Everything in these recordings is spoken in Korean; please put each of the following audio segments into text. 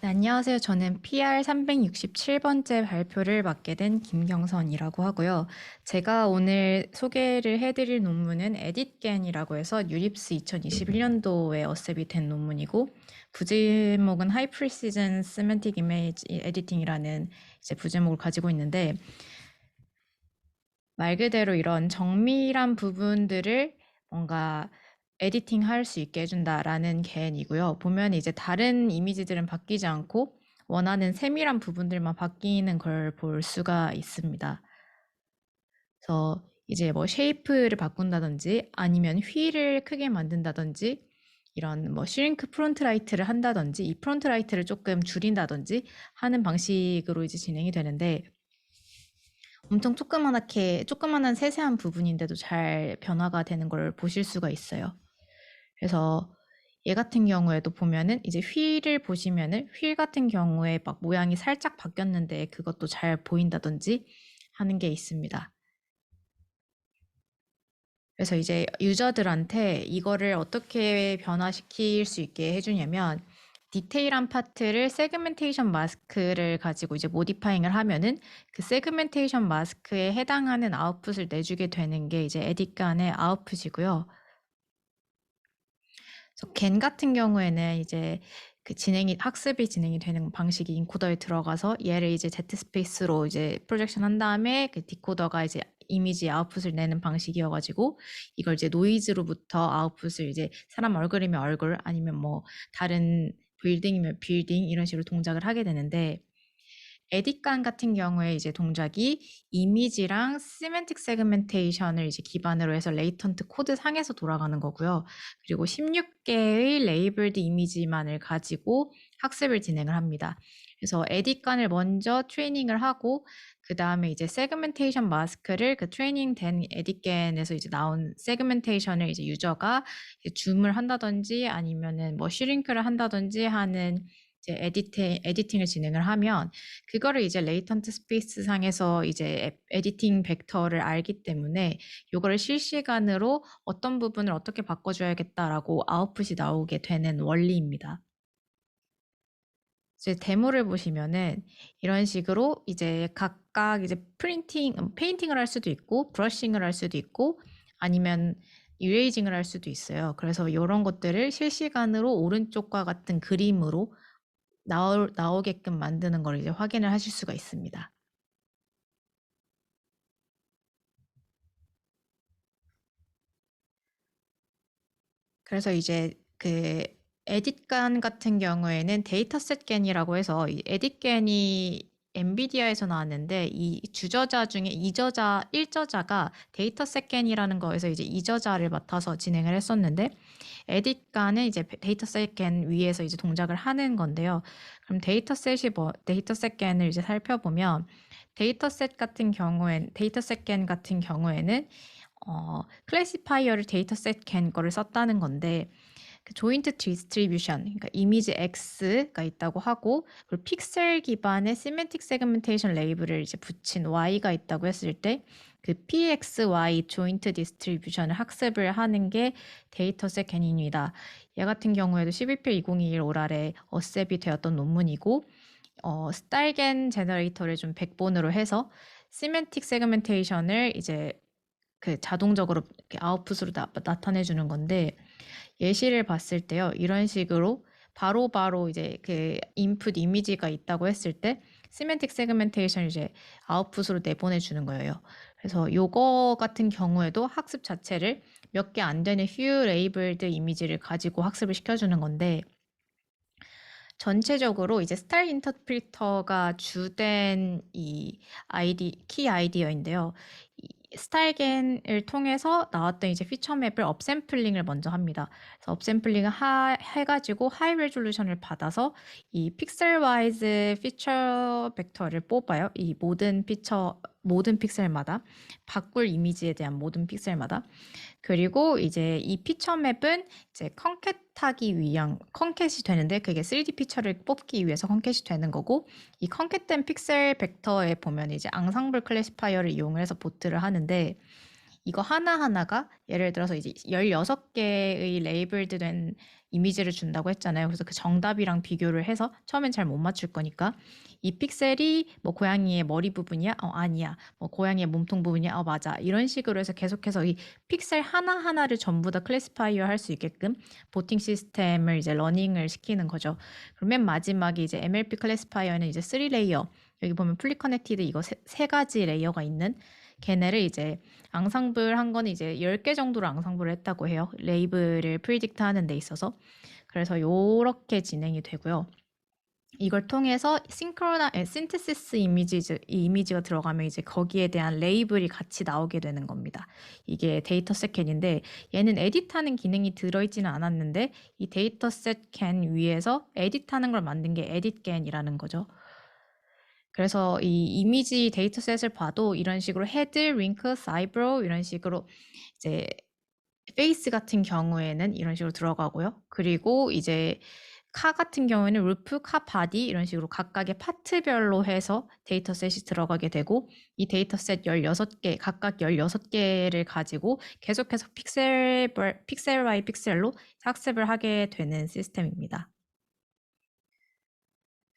네, 안녕하세요. 저는 PR 367번째 발표를 맡게 된 김경선이라고 하고요. 제가 오늘 소개를 해드릴 논문은 에딧겐이라고 해서 유립스 2021년도에 어셉이 된 논문이고 부제목은 High Precision Semantic Image Editing이라는 이제 부제목을 가지고 있는데 말 그대로 이런 정밀한 부분들을 뭔가 에디팅 할 수 있게 해준다라는 개념이고요. 보면 이제 다른 이미지들은 바뀌지 않고 원하는 세밀한 부분들만 바뀌는 걸 볼 수가 있습니다. 그래서 이제 뭐 쉐이프를 바꾼다든지 아니면 휠을 크게 만든다든지 이런 뭐 슈링크 프론트 라이트를 한다든지 이 프론트 라이트를 조금 줄인다든지 하는 방식으로 이제 진행이 되는데 엄청 조그만하게 조그만한 세세한 부분인데도 잘 변화가 되는 걸 보실 수가 있어요. 그래서 얘 같은 경우에도 보면은 이제 휠을 보시면은 휠 같은 경우에 막 모양이 살짝 바뀌었는데 그것도 잘 보인다든지 하는 게 있습니다. 그래서 이제 유저들한테 이거를 어떻게 변화시킬 수 있게 해주냐면 디테일한 파트를 세그멘테이션 마스크를 가지고 이제 모디파잉을 하면은 그 세그멘테이션 마스크에 해당하는 아웃풋을 내주게 되는 게 이제 에디간의 아웃풋이고요. 겐 같은 경우에는 이제 그 진행이 학습이 진행이 되는 방식이 인코더에 들어가서 얘를 이제 Z 스페이스로 이제 프로젝션 한 다음에 그 디코더가 이제 이미지 아웃풋을 내는 방식이어가지고 이걸 이제 노이즈로부터 아웃풋을 이제 사람 얼굴이면 얼굴 아니면 뭐 다른 빌딩이면 빌딩 이런 식으로 동작을 하게 되는데 에디간 같은 경우에 이제 동작이 이미지랑 시멘틱 세그멘테이션을 이제 기반으로 해서 레이턴트 코드 상에서 돌아가는 거고요. 그리고 16개의 레이블드 이미지만을 가지고 학습을 진행을 합니다. 그래서 에디간을 먼저 트레이닝을 하고 그 다음에 이제 세그멘테이션 마스크를 그 트레이닝 된 에디겐에서 이제 나온 세그멘테이션을 이제 유저가 이제 줌을 한다든지 아니면은 뭐 슈링크를 한다든지 하는 이제 에디팅, 에디팅을 진행을 하면 그거를 이제 레이턴트 스페이스 상에서 이제 에디팅 벡터를 알기 때문에 이거를 실시간으로 어떤 부분을 어떻게 바꿔줘야겠다라고 아웃풋이 나오게 되는 원리입니다. 이제 데모를 보시면은 이런 식으로 이제 각각 이제 프린팅, 음, 페인팅을 할 수도 있고 브러싱을 할 수도 있고 아니면 이레이징을 할 수도 있어요. 그래서 이런 것들을 실시간으로 오른쪽과 같은 그림으로 나오, 나오게끔 만드는 걸 이제 확인을 하실 수가 있습니다. 그래서 이제 그 에딧 간 같은 경우에는 데이터셋 겐이라고 해서 이 에딧 겐이 엔비디아에서 나왔는데 이 주저자 중에 이저자 1저자가 데이터셋 겐이라는 거에서 이제 이저자를 맡아서 진행을 했었는데 에딧간은 이제 데이터셋 겐 위에서 이제 동작을 하는 건데요. 그럼 데이터셋이 뭐 데이터셋 겐을 이제 살펴보면 데이터셋 같은 경우엔 데이터셋 겐 같은 경우에는 어 클래시파이어를 데이터셋 겐 거를 썼다는 건데 그 조인트 디스트리뷰션, 그러니까 이미지 X가 있다고 하고 그리고 픽셀 기반의 시멘틱 세그멘테이션 레이블을 이제 붙인 Y가 있다고 했을 때 그 PXY 조인트 디스트리뷰션을 학습을 하는 게 데이터셋 개념이다. 얘 같은 경우에도 12필 2021 올할에 어셉이 되었던 논문이고 어, 스타일겐 제너레이터를 좀 백본으로 해서 시멘틱 세그멘테이션을 이제 그 자동적으로 이렇게 아웃풋으로 나, 나타내 주는 건데 예시를 봤을 때요. 이런 식으로 바로바로 바로 이제 그 인풋 이미지가 있다고 했을 때 시멘틱 세그멘테이션 이제 아웃풋으로 내보내 주는 거예요. 그래서 요거 같은 경우에도 학습 자체를 몇 개 안 되는 few labeled 이미지를 가지고 학습을 시켜 주는 건데 전체적으로 이제 스타일 인터프리터가 주된 이 아이디 키 아이디어인데요. 스타일겐을 통해서 나왔던 이제 피처 맵을 업샘플링을 먼저 합니다. 그래서 업샘플링을 하, 해가지고 하이 레졸루션을 받아서 이 픽셀 와이즈 피처 벡터를 뽑아요. 이 모든 피처 모든 픽셀마다 바꿀 이미지에 대한 모든 픽셀마다. 그리고 이제 이 피처 맵은 이제 컨캣하기 위한 컨캣이 되는데 그게 3D 피처를 뽑기 위해서 컨캣이 되는 거고 이 컨캣된 픽셀 벡터에 보면 이제 앙상블 클래시파이어를 이용해서 보트를 하는데 이거 하나하나가 예를 들어서 이제 16개의 레이블드 된 이미지를 준다고 했잖아요. 그래서 그 정답이랑 비교를 해서 처음엔 잘 못 맞출 거니까 이 픽셀이 뭐 고양이의 머리 부분이야? 어 아니야. 뭐 고양이의 몸통 부분이야? 어 맞아. 이런 식으로 해서 계속해서 이 픽셀 하나하나를 전부 다 클래시파이어 할 수 있게끔 보팅 시스템을 이제 러닝을 시키는 거죠. 그럼 맨 마지막에 이제 MLP 클래시파이어는 이제 3레이어 여기 보면 풀리 커넥티드 이거 세, 세 가지 레이어가 있는 걔네를 이제 앙상블 한 거는 이제 10개 정도로 앙상블을 했다고 해요. 레이블을 프리딕트 하는 데 있어서. 그래서 요렇게 진행이 되고요. 이걸 통해서 싱크로나 신테시스 이미지 이 이미지가 들어가면 이제 거기에 대한 레이블이 같이 나오게 되는 겁니다. 이게 데이터셋 캔인데 얘는 에디트하는 기능이 들어있지는 않았는데 이 데이터셋 캔 위에서 에디트하는 걸 만든 게 에디트캔이라는 거죠. 그래서 이 이미지 데이터셋을 봐도 이런 식으로 헤드, 링크, 사이브로 이런 식으로 이제 페이스 같은 경우에는 이런 식으로 들어가고요. 그리고 이제 카 같은 경우에는 루프, 카, 바디 이런 식으로 각각의 파트별로 해서 데이터셋이 들어가게 되고 이 데이터셋 16개, 각각 16개를 가지고 계속해서 픽셀, 픽셀 바이 픽셀로 학습을 하게 되는 시스템입니다.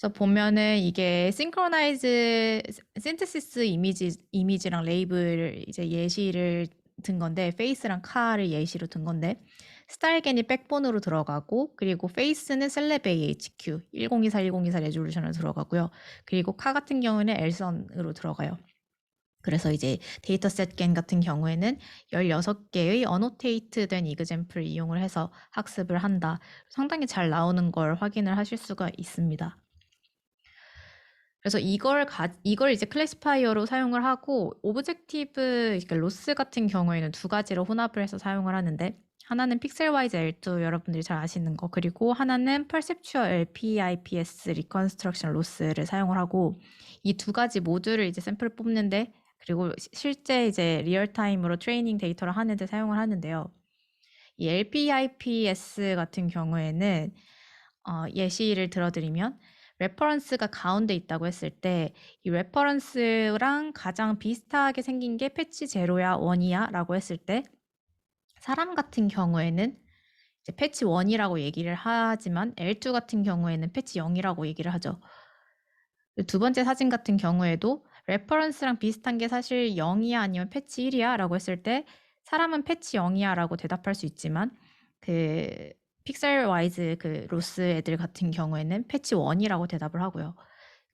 그래서 보면은 이게 싱크로나이즈 신테시스 이미지 이미지랑 레이블 이제 예시를 든 건데 페이스랑 카를 예시로 든 건데 스타일겐이 백본으로 들어가고 그리고 페이스는 셀레베 HQ 1024 1024 레졸루션으로 들어가고요. 그리고 카 같은 경우는 엘선으로 들어가요. 그래서 이제 데이터셋 겐 같은 경우에는 16개의 어노테이트 된 이그젬플을 이용을 해서 학습을 한다. 상당히 잘 나오는 걸 확인을 하실 수가 있습니다. 그래서 이걸 가, 이걸 이제 클래시파이어로 사용을 하고 오브젝티브 그러니까 로스 같은 경우에는 두 가지로 혼합을 해서 사용을 하는데 하나는 픽셀와이즈 L2 여러분들이 잘 아시는 거 그리고 하나는 퍼셉추얼 LPIPS 리컨스트럭션 로스를 사용을 하고 이 두 가지 모두를 이제 샘플을 뽑는데 그리고 실제 이제 리얼타임으로 트레이닝 데이터를 하는데 사용을 하는데요. 이 LPIPS 같은 경우에는 어, 예시를 들어드리면 레퍼런스가 가운데 있다고 했을 때 이 레퍼런스랑 가장 비슷하게 생긴 게 패치 제로야 원이야 라고 했을 때 사람 같은 경우에는 이제 패치 원이라고 얘기를 하지만 L2 같은 경우에는 패치 0이라고 얘기를 하죠. 두 번째 사진 같은 경우에도 레퍼런스랑 비슷한 게 사실 0이야 아니면 패치 1이야 라고 했을 때 사람은 패치 0이야 라고 대답할 수 있지만 그 픽셀 와이즈 그 로스 애들 같은 경우에는 패치 1이라고 대답을 하고요.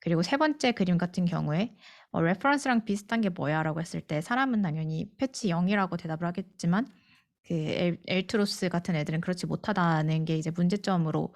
그리고 세 번째 그림 같은 경우에 어, 레퍼런스랑 비슷한 게 뭐야라고 했을 때 사람은 당연히 패치 0이라고 대답을 하겠지만 그 엘, 엘트로스 같은 애들은 그렇지 못하다는 게 이제 문제점으로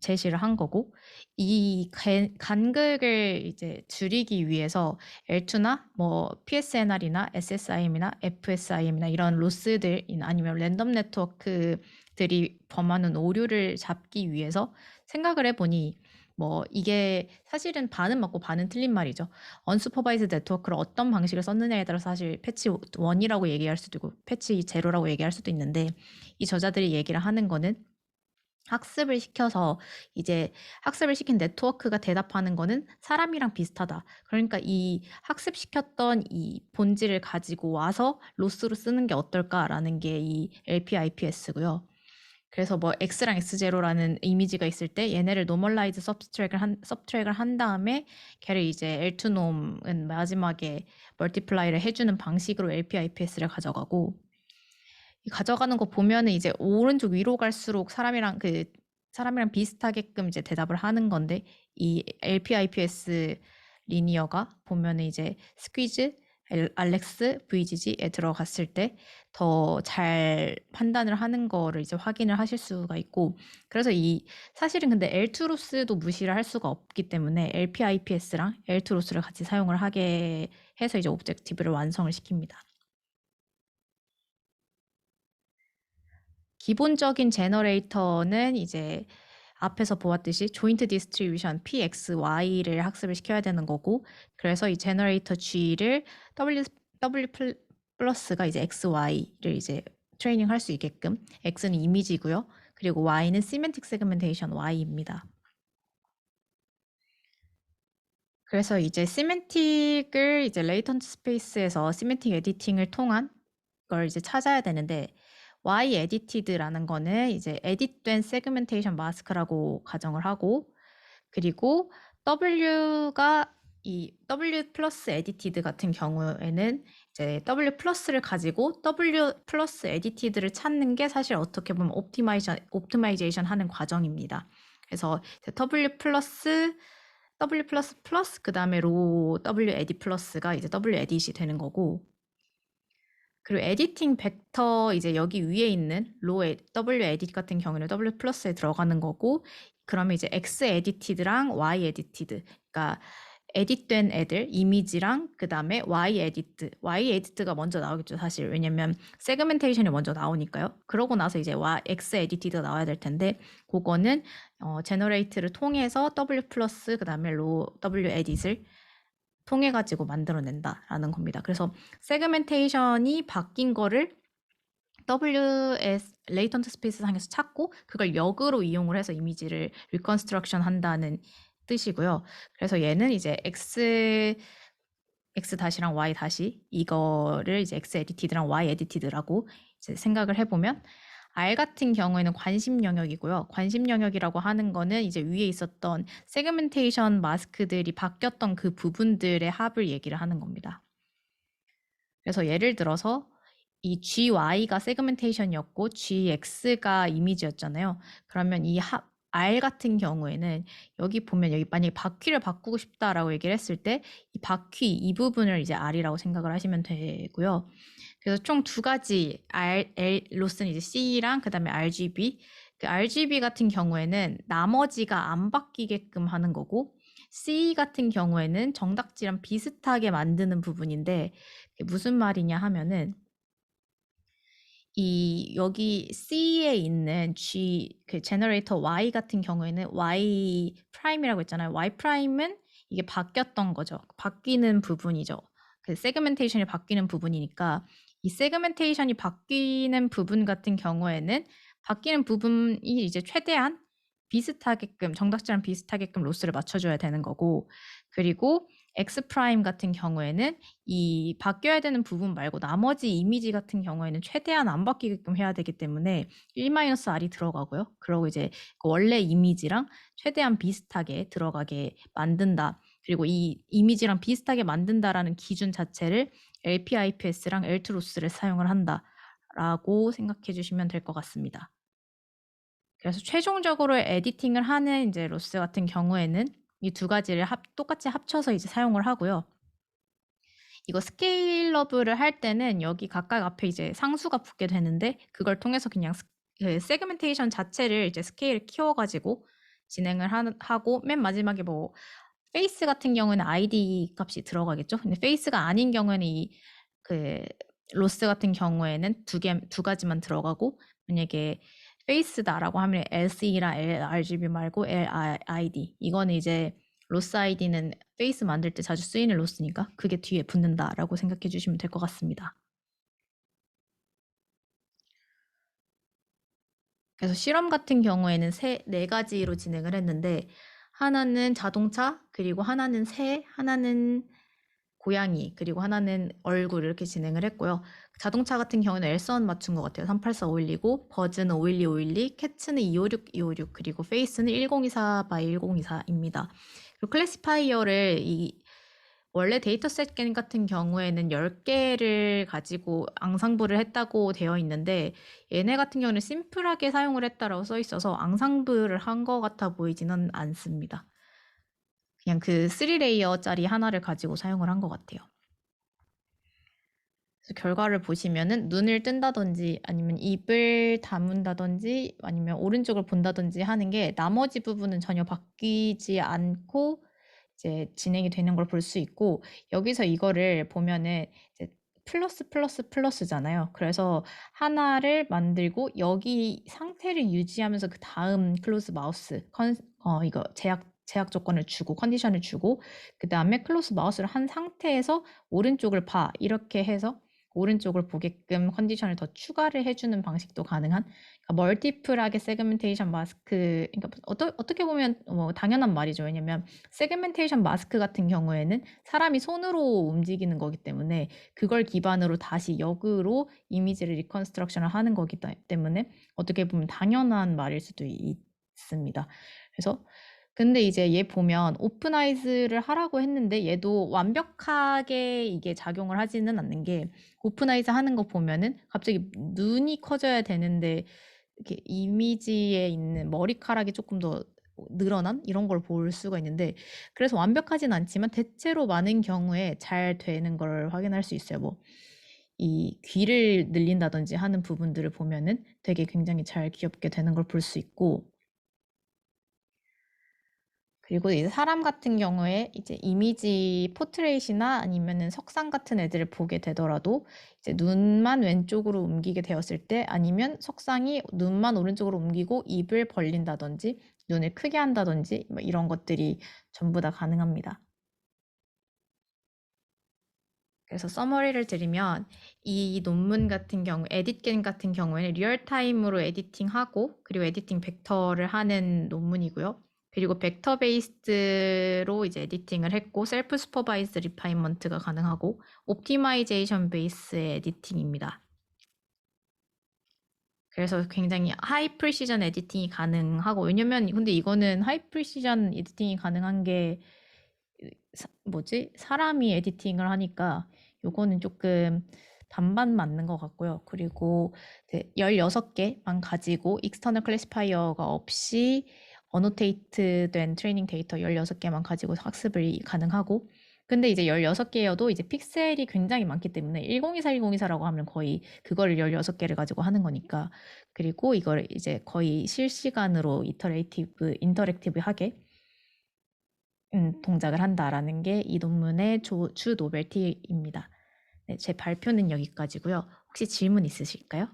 제시를 한 거고 이 간극을 이제 줄이기 위해서 L2나 뭐 PSNR이나 SSIM이나 FSIM이나 이런 로스들 아니면 랜덤 네트워크 들이 범하는 오류를 잡기 위해서 생각을 해보니 뭐 이게 사실은 반은 맞고 반은 틀린 말이죠. 언슈퍼바이즈 네트워크를 어떤 방식을 썼느냐에 따라 사실 패치 1이라고 얘기할 수도 있고 패치 제로라고 얘기할 수도 있는데 이 저자들이 얘기를 하는 거는 학습을 시켜서 이제 학습을 시킨 네트워크가 대답하는 거는 사람이랑 비슷하다. 그러니까 이 학습시켰던 이 본질을 가지고 와서 로스로 쓰는 게 어떨까라는 게 이 LPIPS고요. 그래서 뭐 x랑 x0라는 이미지가 있을 때 얘네를 노멀라이즈 서브트랙을 한 서브트랙을 한 다음에 걔를 이제 L2 놈은 마지막에 멀티플라이를 해주는 방식으로 LPIPS를 가져가고 가져가는 거 보면은 이제 오른쪽 위로 갈수록 사람이랑 그 사람이랑 비슷하게끔 이제 대답을 하는 건데 이 LPIPS 리니어가 보면은 이제 스퀴즈 알렉스 VGG에 들어갔을 때 더 잘 판단을 하는 거를 이제 확인을 하실 수가 있고 그래서 이 사실은 근데 L2로스도 무시를 할 수가 없기 때문에 LPIPS랑 L2로스를 같이 사용을 하게 해서 이제 오브젝티브를 완성을 시킵니다. 기본적인 제너레이터는 이제 앞에서 보았듯이 조인트 디스트리뷰션 PXY를 학습을 시켜야 되는 거고 그래서 이 제너레이터 G를 W, W 플러스가 이제 XY를 이제 트레이닝 할 수 있게끔 X는 이미지고요. 그리고 Y는 시멘틱 세그멘테이션 Y입니다. 그래서 이제 시멘틱을 이제 레이턴트 스페이스에서 시멘틱 에디팅을 통한 걸 이제 찾아야 되는데 y edited라는 거는 이제 edit된 segmentation mask라고 가정을 하고 그리고 w가 이 w 플러스 edited 같은 경우에는 이제 w 플러스를 가지고 w 플러스 edited를 찾는 게 사실 어떻게 보면 옵티마이제이션 하는 과정입니다. 그래서 w 플러스 w 플러스 플러스 그 다음에 로 w edit 플러스가 이제 w edit이 되는 거고 그리고 에디팅 벡터 이제 여기 위에 있는 로 w edit 같은 경우는 w 플러스에 들어가는 거고 그러면 이제 x edited랑 y edited 그러니까 에디트된 애들 이미지랑 그 다음에 y 에디트 y 에디트가 먼저 나오겠죠 사실. 왜냐면 세그멘테이션이 먼저 나오니까요. 그러고 나서 이제 y x 에디티드가 나와야 될 텐데 그거는 어, 제너레이트를 통해서 w 플러스 그 다음에 로 w 에디트를 통해 가지고 만들어낸다라는 겁니다 그래서 세그멘테이션이 바뀐 거를 WS 레이턴트 스페이스 상에서 찾고 그걸 역으로 이용을 해서 이미지를 리컨스트럭션 한다는 뜻이고요. 그래서 얘는 이제 x x 다시랑 y 다시 이거를 이제 x 에디티드랑 y 에디티드라고 이제 생각을 해보면 R 같은 경우에는 관심 영역이고요. 관심 영역이라고 하는 거는 이제 위에 있었던 세그멘테이션 마스크들이 바뀌었던 그 부분들의 합을 얘기를 하는 겁니다. 그래서 예를 들어서 이 GY가 세그멘테이션이었고 GX가 이미지였잖아요. 그러면 이 합, R 같은 경우에는 여기 보면 여기 만약에 바퀴를 바꾸고 싶다라고 얘기를 했을 때 이 바퀴 이 부분을 이제 R이라고 생각을 하시면 되고요. 그래서 총 두 가지 R, L 로스는 이제 C랑 그다음에 RGB. 그 RGB 같은 경우에는 나머지가 안 바뀌게끔 하는 거고 C 같은 경우에는 정답지랑 비슷하게 만드는 부분인데 무슨 말이냐 하면은 이 여기 C에 있는 G 그 제너레이터 Y 같은 경우에는 Y 프라임이라고 했잖아요. Y 프라임은 이게 바뀌었던 거죠. 바뀌는 부분이죠. 그 세그멘테이션이 바뀌는 부분이니까 이 세그멘테이션이 바뀌는 부분 같은 경우에는 바뀌는 부분이 이제 최대한 비슷하게끔 정답지랑 비슷하게끔 로스를 맞춰줘야 되는 거고 그리고 X 프라임 같은 경우에는 이 바뀌어야 되는 부분 말고 나머지 이미지 같은 경우에는 최대한 안 바뀌게끔 해야 되기 때문에 1-R이 들어가고요. 그리고 이제 그 원래 이미지랑 최대한 비슷하게 들어가게 만든다. 그리고 이 이미지랑 비슷하게 만든다라는 기준 자체를 LPIPS랑 엘트로스를 사용을 한다라고 생각해 주시면 될 것 같습니다. 그래서 최종적으로 에디팅을 하는 이제 로스 같은 경우에는 이 두 가지를 합, 똑같이 합쳐서 이제 사용을 하고요. 이거 스케일러블을 할 때는 여기 각각 앞에 이제 상수가 붙게 되는데 그걸 통해서 그냥 스, 그 세그멘테이션 자체를 이제 스케일을 키워가지고 진행을 하, 하고 맨 마지막에 뭐 페이스 같은 경우는 ID 값이 들어가겠죠. 근데 페이스가 아닌 경우에는 이그 로스 같은 경우에는 두 개 두 가지만 들어가고 만약에 페이스다라고 하면 SE랑 LRGB 말고 LID 이거는 이제 로스 아이디는 페이스 만들 때 자주 쓰이는 로스니까 그게 뒤에 붙는다라고 생각해 주시면 될 것 같습니다. 그래서 실험 같은 경우에는 세, 네 가지로 진행을 했는데 하나는 자동차, 그리고 하나는 새, 하나는 고양이, 그리고 하나는 얼굴 이렇게 진행을 했고요. 자동차 같은 경우는 엘선 맞춘 것 같아요. 384512고 버즈는 512, 512, 캣츠는 256, 256, 그리고 페이스는 1024 by 1024입니다. 그리고 클래시파이어를 이 원래 데이터셋 게임 같은 경우에는 10개를 가지고 앙상블을 했다고 되어 있는데 얘네 같은 경우는 심플하게 사용을 했다라고 써 있어서 앙상블을 한 것 같아 보이지는 않습니다. 그냥 그 3레이어짜리 하나를 가지고 사용을 한 것 같아요. 결과를 보시면은 눈을 뜬다든지 아니면 입을 다문다든지 아니면 오른쪽을 본다든지 하는 게 나머지 부분은 전혀 바뀌지 않고 이제 진행이 되는 걸 볼 수 있고 여기서 이거를 보면은 이제 플러스 플러스 플러스잖아요. 그래서 하나를 만들고 여기 상태를 유지하면서 그 다음 클로즈 마우스 컨, 어, 이거 제약 제약 조건을 주고 컨디션을 주고 그 다음에 클로즈 마우스를 한 상태에서 오른쪽을 봐 이렇게 해서 오른쪽을 보게끔 컨디션을 더 추가를 해주는 방식도 가능한 그러니까 멀티플하게 세그멘테이션 마스크 그러니까 어떠, 어떻게 보면 뭐 당연한 말이죠. 왜냐면 세그멘테이션 마스크 같은 경우에는 사람이 손으로 움직이는 거기 때문에 그걸 기반으로 다시 역으로 이미지를 리컨스트럭션을 하는 거기 따- 때문에 어떻게 보면 당연한 말일 수도 있습니다. 그래서 근데 이제 얘 보면 오픈 아이즈를 하라고 했는데 얘도 완벽하게 이게 작용을 하지는 않는 게 오픈 아이즈 하는 거 보면은 갑자기 눈이 커져야 되는데 이렇게 이미지에 있는 머리카락이 조금 더 늘어난 이런 걸 볼 수가 있는데 그래서 완벽하진 않지만 대체로 많은 경우에 잘 되는 걸 확인할 수 있어요. 뭐 이 귀를 늘린다든지 하는 부분들을 보면은 되게 굉장히 잘 귀엽게 되는 걸 볼 수 있고 그리고 이제 사람 같은 경우에 이제 이미지 포트레이트나 아니면은 석상 같은 애들을 보게 되더라도 이제 눈만 왼쪽으로 옮기게 되었을 때 아니면 석상이 눈만 오른쪽으로 옮기고 입을 벌린다든지 눈을 크게 한다든지 뭐 이런 것들이 전부 다 가능합니다. 그래서 서머리를 드리면 이 논문 같은 경우 에디겐 같은 경우에는 리얼타임으로 에디팅하고 그리고 에디팅 벡터를 하는 논문이고요. 그리고 벡터 베이스로 이제 에디팅을 했고 셀프 슈퍼바이즈 리파인먼트가 가능하고 옵티마이제이션 베이스의 에디팅입니다. 그래서 굉장히 하이 프리시전 에디팅이 가능하고 왜냐면 근데 이거는 하이 프리시전 에디팅이 가능한 게 사- 뭐지? 사람이 에디팅을 하니까 요거는 조금 반반 맞는 것 같고요. 그리고 이제 16개만 가지고 익스터널 클래시파이어가 없이 어노테이트 된 트레이닝 데이터 16개만 가지고 학습을 가능하고 근데 이제 16개여도 이제 픽셀이 굉장히 많기 때문에 1024, 1024라고 하면 거의 그거를 16개를 가지고 하는 거니까 그리고 이걸 이제 거의 실시간으로 이터레이티브, 인터랙티브 하게 음, 동작을 한다라는 게 이 논문의 조- 주 노벨티입니다. 네, 제 발표는 여기까지고요. 혹시 질문 있으실까요?